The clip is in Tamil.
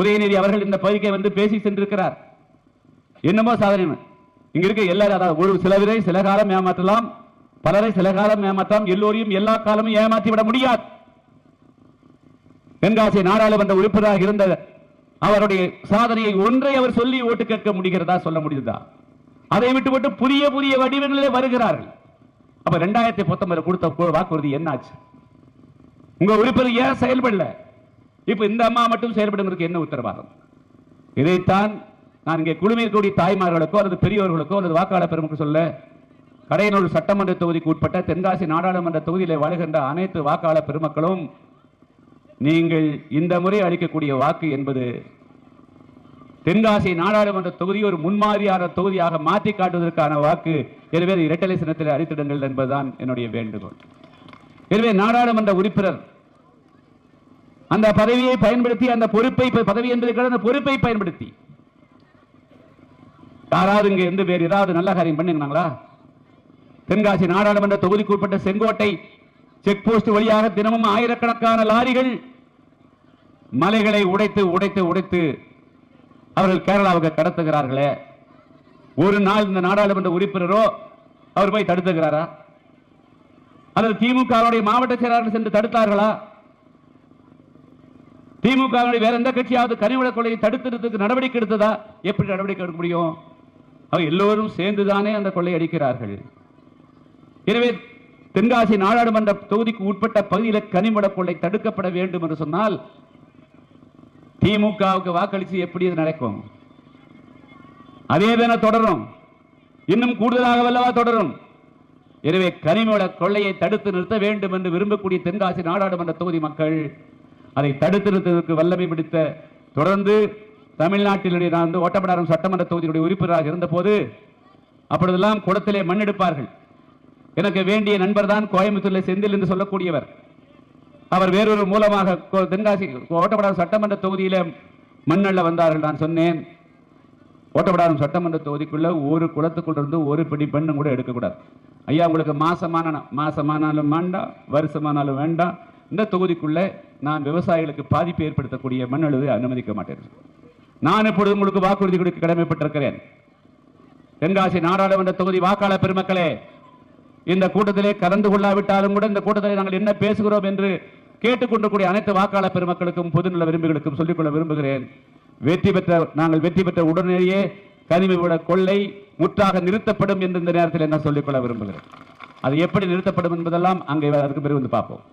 உதயநிதி அவர்கள் இந்த பகுதிக்கை வந்து பேசி சென்றிருக்கிறார். என்னமோ சாதனை இங்க இருக்க எல்லாரும் அதாவது ஒரு சிலவரை சில காலம் ஏமாற்றலாம் பலரை சில காலம் ஏமாற்றலாம் எல்லோரையும் எல்லா காலமும் ஏமாற்றி விட முடியாது. தென்காசி நாடாளுமன்ற உறுப்பினராக இருந்த அவருடைய சாதனையை ஒன்றை அவர் சொல்லி ஓட்டு கேட்க முடிகிறதா சொல்ல முடியுதா? அதை விட்டுவிட்டு புதிய புதிய வடிவங்களிலே வருகிறார்கள். அப்ப ரெண்டாயிரத்தி பத்தொன்பது கொடுத்த வாக்குறுதி என்னாச்சு? உங்க உறுப்பினர் ஏன் செயல்படல? இப்போ இந்த அம்மா மட்டும் செயல்படுவதற்கு என்ன உத்தரவாதம்? இதைத்தான் நான் இங்கே குழுமையில் கூடிய தாய்மார்களுக்கோ அல்லது பெரியவர்களுக்கோ அல்லது வாக்காளர் பெருமக்கள் சொல்ல கடையனூர் சட்டமன்ற தொகுதிக்கு உட்பட்ட தென்காசி நாடாளுமன்ற தொகுதியில் வாழ்கின்ற அனைத்து வாக்காளர் பெருமக்களும் நீங்கள் இந்த முறை அளிக்கக்கூடிய வாக்கு என்பது தென்காசி நாடாளுமன்ற தொகுதி ஒரு முன்மாதிரியான தொகுதியாக மாற்றி காட்டுவதற்கான வாக்கு. எனவே இரட்டலை சின்னத்தில் அளித்திடுங்கள் என்பதுதான் என்னுடைய வேண்டுகோள். எனவே நாடாளுமன்ற உறுப்பினர் அந்த பதவியை பயன்படுத்தி அந்த பொறுப்பை பதவி என்பது அந்த பொறுப்பை பயன்படுத்தி. யாராவது இங்க எந்த பேர் ஏதாவது நல்ல காரியம் பண்ணுங்கனாங்களா தென்காசி நாடாளுமன்ற தொகுதிக்கு உட்பட்ட செங்கோட்டை செக் போஸ்ட் வழியாக தினமும் ஆயிரக்கணக்கான லாரிகள் மலைகளை உடைத்து உடைத்து உடைத்து அவர்கள் கேரளாவுக்கு கடத்துகிறார்களே. ஒரு நாள் இந்த நாடாளுமன்ற உறுப்பினரோ அவர் போய் தடுத்துகிறாரா அல்லது திமுகவுடைய மாவட்ட செயலாளர்கள் சென்று தடுத்தார்களா? திமுக வேற எந்த கட்சியாவது கனிவள கொலையை தடுத்துறதுக்கு நடவடிக்கை எடுத்ததா? எப்படி நடவடிக்கை எடுக்க முடியும்? அவர் எல்லோரும் சேர்ந்துதானே அந்த கொள்ளை அடிக்கிறார்கள். எனவே தென்காசி நாடாளுமன்ற தொகுதிக்கு உட்பட்ட பகுதியில் கனிமட கொள்ளை தடுக்கப்பட வேண்டும் என்று சொன்னால் திமுகவுக்கு வாக்களித்து எப்படி இது நடக்கும்? அதே தானே தொடரும். இன்னும் கூடுதலாக வல்லவா தொடரும். எனவே கனிமவள கொள்ளையை தடுத்து நிறுத்த வேண்டும் என்று விரும்பக்கூடிய தென்காசி நாடாளுமன்ற தொகுதி மக்கள் அதை தடுத்து வல்லமை பிடித்த தொடர்ந்து தமிழ்நாட்டிலுடைய நான் வந்து ஓட்டப்படாரம் சட்டமன்ற தொகுதியுடைய உறுப்பினராக இருந்தபோது அப்பொழுதெல்லாம் குளத்திலே மண் எடுப்பார்கள். எனக்கு வேண்டிய நண்பர் தான் கோயம்புத்தூரில் செந்தில் என்று சொல்லக்கூடியவர். அவர் வேறொரு மூலமாக தென்காசி ஓட்டப்படாரம் சட்டமன்ற தொகுதியில மண்ணல்ல வந்தார்கள் நான் சொன்னேன். ஓட்டப்படாரம் சட்டமன்ற தொகுதிக்குள்ள ஒரு குளத்துக்குள்ள இருந்து ஒரு பிடி பெண்ணும் கூட எடுக்கக்கூடாது. ஐயா உங்களுக்கு மாசமான மாசமானாலும் வேண்டாம் வருஷமானாலும் வேண்டாம். இந்த தொகுதிக்குள்ள நான் விவசாயிகளுக்கு பாதிப்பு ஏற்படுத்தக்கூடிய மண் அழுதை அனுமதிக்க மாட்டேன். நான் இப்பொழுது உங்களுக்கு வாக்குறுதி கொடுக்க கடமைப்பட்டிருக்கிறேன். தென்காசி நாடாளுமன்ற தொகுதி வாக்காளர் பெருமக்களே இந்த கூட்டத்திலே கலந்து கொள்ளாவிட்டாலும் கூட இந்த கூட்டத்திலே நாங்கள் என்ன பேசுகிறோம் என்று கேட்டுக்கொண்டக்கூடிய அனைத்து வாக்காளர் பெருமக்களுக்கும் பொதுநல விரும்புகளுக்கும் சொல்லிக்கொள்ள விரும்புகிறேன். வெற்றி பெற்ற நாங்கள் வெற்றி பெற்ற உடனேயே கனிமவிட கொள்ளை முற்றாக நிறுத்தப்படும் என்று இந்த நேரத்தில் நான் சொல்லிக்கொள்ள விரும்புகிறேன். அது எப்படி நிறுத்தப்படும் என்பதெல்லாம் அங்கே அதுக்கு பிறகு வந்து பார்ப்போம்.